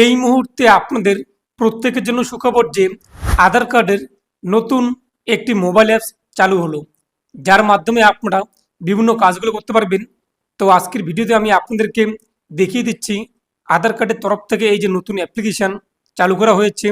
এই মুহূর্তে আপনাদের প্রত্যেকের জন্য সুখবর যে আধার কার্ডের নতুন একটি মোবাইল অ্যাপস চালু হলো, যার মাধ্যমে আপনারা বিভিন্ন কাজগুলো করতে পারবেন। তো আজকের ভিডিওতে আমি আপনাদেরকে দেখিয়ে দিচ্ছি আধার কার্ডের তরফ থেকে এই যে নতুন অ্যাপ্লিকেশান চালু করা হয়েছে,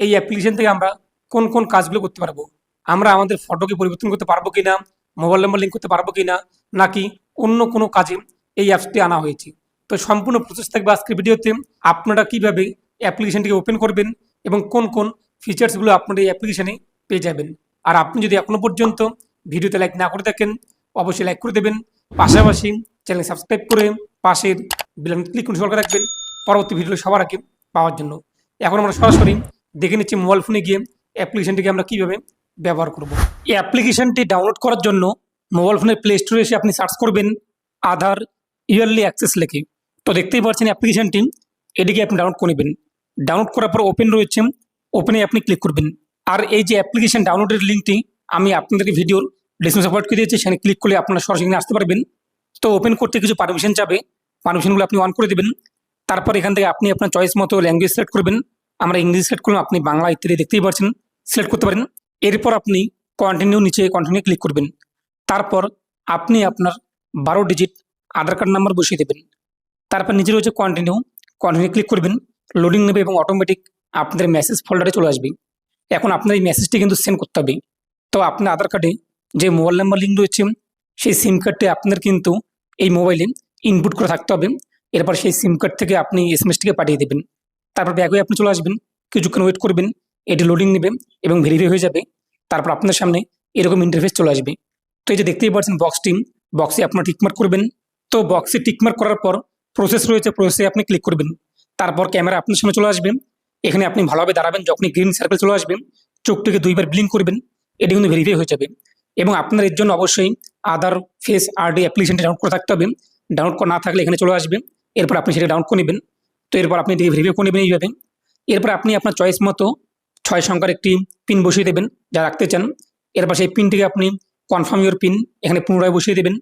এই অ্যাপ্লিকেশান থেকে আমরা কোন কোন কাজগুলো করতে পারব, আমরা আমাদের ফটোকে পরিবর্তন করতে পারব কিনা, মোবাইল নাম্বার লিঙ্ক করতে পারব কিনা, নাকি অন্য কোনো কাজে এই অ্যাপসটি আনা হয়েছে। তো সম্পূর্ণ প্রসেস থাকবে আজকের ভিডিওতে। আপনারা কীভাবে অ্যাপ্লিকেশনটিকে ওপেন করবেন এবং কোন কোন ফিচার্সগুলো আপনারা এই অ্যাপ্লিকেশানে পেয়ে যাবেন। আর আপনি যদি এখনও পর্যন্ত ভিডিওতে লাইক না করে থাকেন, অবশ্যই লাইক করে দেবেন। পাশাপাশি চ্যানেল সাবস্ক্রাইব করে পাশের বেল ক্লিক করে সরকার রাখবেন। পরবর্তী ভিডিও সবার আগে পাওয়ার জন্য। এখন আমরা সরাসরি দেখে নিচ্ছি মোবাইল ফোনে গিয়ে অ্যাপ্লিকেশনটিকে আমরা কীভাবে ব্যবহার করব। এই অ্যাপ্লিকেশনটি ডাউনলোড করার জন্য মোবাইল ফোনের প্লে স্টোরে এসে আপনি সার্চ করবেন আধার ইয়ারলি অ্যাক্সেস লেখে। তো দেখতেই পাচ্ছেন অ্যাপ্লিকেশনটি এটিকে আপনি ডাউনলোড করে নেবেন। ডাউনলোড করার পর ওপেন রয়েছে ওপেনে আপনি ক্লিক করবেন। আর এই যে অ্যাপ্লিকেশন ডাউনলোডের লিঙ্কটি আমি আপনাদেরকে ভিডিওর ডিসক্রিপশন সাপোর্ট করে দিয়েছি, সেখানে ক্লিক করলে আপনারা সরাসরি আসতে পারবেন। তো ওপেন করতে কিছু পারমিশন চাবে পারমিশনগুলো আপনি অন করে দেবেন। তারপর এখান থেকে আপনি আপনার চয়েস মতো ল্যাঙ্গুয়েজ সিলেক্ট করবেন। আমরা ইংলিশ সিলেক্ট করলাম, আপনি বাংলা, ইত্যাদি দেখতেই পাচ্ছেন সিলেক্ট করতে পারেন। এরপর আপনি কন্টিনিউ নিচে কন্টিনিউ ক্লিক করবেন। তারপর আপনি আপনার বারো ডিজিট আধার কার্ড নাম্বার বসিয়ে দেবেন। তারপর নিচে রয়েছে কন্টিনিউ কন্টিনিউ ক্লিক করবেন লোডিং নেবে এবং অটোমেটিক আপনাদের মেসেজ ফোল্ডারে চলে আসবে। এখন আপনার এই মেসেজটি কিন্তু সেন্ড করতে হবে। তো আপনার আধার কার্ডে যে মোবাইল নাম্বার লিঙ্ক রয়েছে, সেই সিম কার্ডটি আপনার কিন্তু এই মোবাইলে ইনপুট করে থাকতে হবে। এরপর সেই সিম কার্ড থেকে আপনি এসএমএসটিকে পাঠিয়ে দেবেন। তারপর ব্যাগ হয়ে আপনি চলে আসবেন, কিছুক্ষণ ওয়েট করবেন, এটি লোডিং নেবে এবং ভেরিফাই হয়ে যাবে। তারপর আপনার সামনে এরকম ইন্টারফেস চলে আসবে। তো এই যে দেখতেই পাচ্ছেন বক্সটি বক্সে আপনার টিকমার্ক করবেন। তো বক্সে টিকমার্ক করার পর প্রসেস রয়েছে প্রসেসে আপনি ক্লিক করবেন। তারপর ক্যামেরা আপনার সামনে চলে আসবেন এখানে আপনি ভালোভাবে দাঁড়াবেন, যখনই গ্রিন সার্কেল চলে আসবেন চোখটিকে দুইবার ব্লিঙ্ক করবেন, এটি কিন্তু ভেরিফাই হয়ে যাবে। এবং আপনার এর জন্য অবশ্যই আধার ফেস আরডি অ্যাপ্লিকেশনটি ডাউনলোড করে থাকতে হবে। ডাউনলোড করা না থাকলে এখানে চলে আসবে। এরপর আপনি সেটা ডাউনলোড করে নেবেন। তো এরপর আপনি এটিকে ভেরিফাই করে নেবেন এইভাবে। এরপর আপনি আপনার চয়েস মতো ছয় সংখ্যার একটি পিন বসিয়ে দেবেন, যা রাখতে চান। এরপর সেই পিনটিকে আপনি কনফার্ম ইউর পিন এখানে পুনরায় বসিয়ে দেবেন।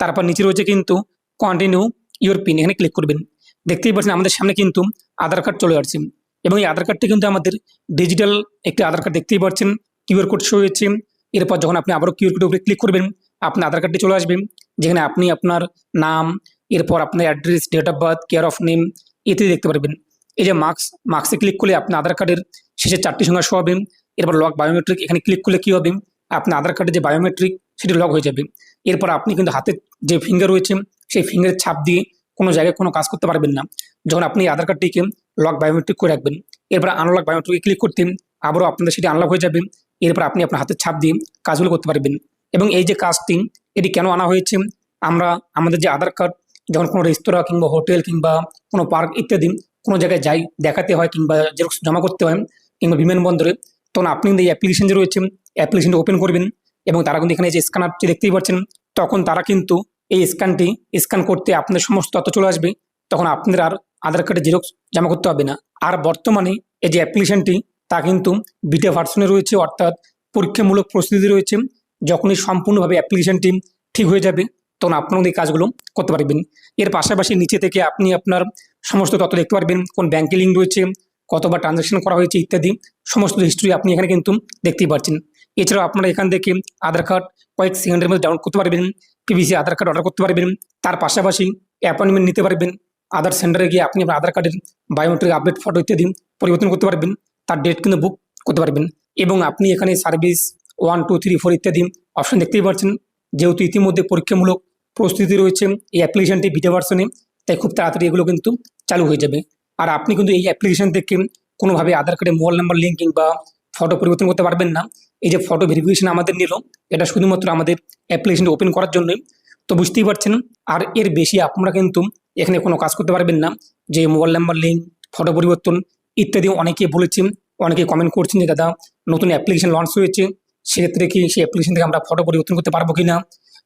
তারপর নিচে রয়েছে কিন্তু কন্টিনিউ ইউর পিন এখানে ক্লিক করবেন। দেখতেই পাচ্ছেন আমাদের সামনে কিন্তু আধার কার্ড চলে আসছে। এবং এই আধার কার্ডটি কিন্তু আমাদের ডিজিটাল একটি আধার কার্ড দেখতেই পাচ্ছেন। কিউআর কোড শো হয়েছে। এরপর যখন আপনি আবারও কিউআর কোডের উপরে ক্লিক করবেন, আপনার আধার কার্ডটি চলে আসবে। যেখানে আপনি আপনার নাম, এরপর আপনার address date of birth care of name ইত্যাদি দেখতে পারবেন। এই যে মার্কস মার্কসে ক্লিক করলে আপনার আধার কার্ডের শেষে চারটি সংখ্যা শো হবে। এরপর লক বায়োমেট্রিক এখানে ক্লিক করলে কী হবে? আপনার আধার কার্ডের যে বায়োমেট্রিক সেটি লক হয়ে যাবে। এরপর আপনি কিন্তু হাতের যে ফিঙ্গার রয়েছে সেই ফিঙ্গারের ছাপ দিয়ে কোনো জায়গায় কোনো কাজ করতে পারবেন না। যখন আপনি আধার কার্ডটিকে লক বায়োমেট্রিক করে রাখবেন, এরপর আনলক বায়োমেট্রিকে ক্লিক করতে আবারও আপনাদের সেটি আনলক হয়ে যাবে। এরপর আপনি আপনার হাতের ছাপ দিয়ে কাজগুলো করতে পারবেন। এবং এই যে কাজটি, এটি কেন আনা হয়েছে? আমরা, আমাদের যে আধার কার্ড, যখন কোনো রেস্তোরাঁ কিংবা হোটেল কিংবা কোনো পার্ক ইত্যাদি কোনো জায়গায় যাই, দেখাতে হয় কিংবা জেরক্স জমা করতে হয় কিংবা বিমানবন্দরে, তখন আপনি এই অ্যাপ্লিকেশন যে রয়েছে অ্যাপ্লিকেশনটি ওপেন করবেন এবং তারা কিন্তু এখানে যে স্ক্যানারটি দেখতেই পাচ্ছেন, তখন তারা কিন্তু এই স্ক্যানটি, স্ক্যান করতে আপনাদের সমস্ত তথ্য চলে আসবে, তখন আপনাদের আর আধার কার্ডে জেরক্স জমা করতে হবে না। আর বর্তমানে এই যে অ্যাপ্লিকেশনটি, তা কিন্তু বিটা ভার্সনে রয়েছে, অর্থাৎ পরীক্ষামূলক প্রস্তুতি রয়েছে। যখনই সম্পূর্ণভাবে অ্যাপ্লিকেশনটি ঠিক হয়ে যাবে, তখন আপনারা এই কাজগুলো করতে পারবেন। এর পাশাপাশি নিচে থেকে আপনি আপনার সমস্ত তথ্য দেখতে পারবেন, কোন ব্যাঙ্কে লিঙ্ক রয়েছে, কতবার ট্রানজাকশন করা হয়েছে ইত্যাদি, সমস্ত হিস্ট্রি আপনি এখানে কিন্তু দেখতেই পাচ্ছেন এছাড়াও আপনারা এখান থেকে আধার কার্ড কয়েক সেকেন্ডের মধ্যে ডাউনলোড করতে পারবেন। পিভিসি আধার কার্ড অর্ডার করতে পারবেন। তার পাশাপাশি অ্যাপয়েন্টমেন্ট নিতে পারবেন। আধার সেন্টারে গিয়ে আপনি আপনার আধার কার্ডের বায়োমেট্রিক আপডেট ফটো ইত্যাদি পরিবর্তন করতে পারবেন। তার ডেট কিন্তু বুক করতে পারবেন। এবং আপনি এখানে service one two three four ইত্যাদি অপশন দেখতেই পাচ্ছেন। যেহেতু ইতিমধ্যে পরীক্ষামূলক প্রস্তুতি রয়েছে এই অ্যাপ্লিকেশনটি ভিডিও ভার্সনে তাই খুব তাড়াতাড়ি এগুলো কিন্তু চালু হয়ে যাবে। আর আপনি কিন্তু এই অ্যাপ্লিকেশন থেকে কোনোভাবে আধার কার্ডে মোবাইল নাম্বার লিঙ্ক কিংবা ফটো পরিবর্তন করতে পারবেন না। এই যে ফটো ভেরিফিকেশন আমাদের নিল, এটা শুধুমাত্র আমাদের অ্যাপ্লিকেশনটি ওপেন করার জন্যই। তো বুঝতেই পারছেন, আর এর বেশি আপনারা কিন্তু এখানে কোনো কাজ করতে পারবেন না। যে মোবাইল নাম্বার লিঙ্ক ফটো পরিবর্তন ইত্যাদি অনেকে বলেছেন, অনেকে কমেন্ট করছেন যে, দাদা, নতুন অ্যাপ্লিকেশন লঞ্চ হয়েছে, সেক্ষেত্রে কি সেই অ্যাপ্লিকেশন থেকে আমরা ফটো পরিবর্তন করতে পারব কি না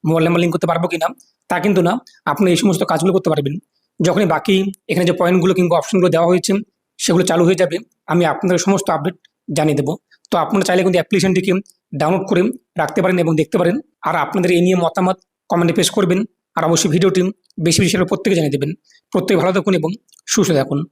মোবাইল নাম্বার লিঙ্ক করতে পারব কি না তা কিন্তু না, আপনি এই সমস্ত কাজগুলো করতে পারবেন। যখনই বাকি এখানে যে পয়েন্টগুলো কিংবা অপশনগুলো দেওয়া হয়েছে, সেগুলো চালু হয়ে যাবে, আমি আপনাদের সমস্ত আপডেট জানিয়ে দেবো। তো আপনারা চাইলে কিন্তু অ্যাপ্লিকেশনটিকে ডাউনলোড করে রাখতে পারেন এবং দেখতে পারেন। আর আপনাদের এই নিয়ে মতামত কমেন্টে পেশ করবেন। আর অবশ্যই ভিডিওটি বেশি বেশি প্রত্যেকে জানিয়ে দেবেন। প্রত্যেকে ভালো থাকুন এবং সুস্থ থাকুন।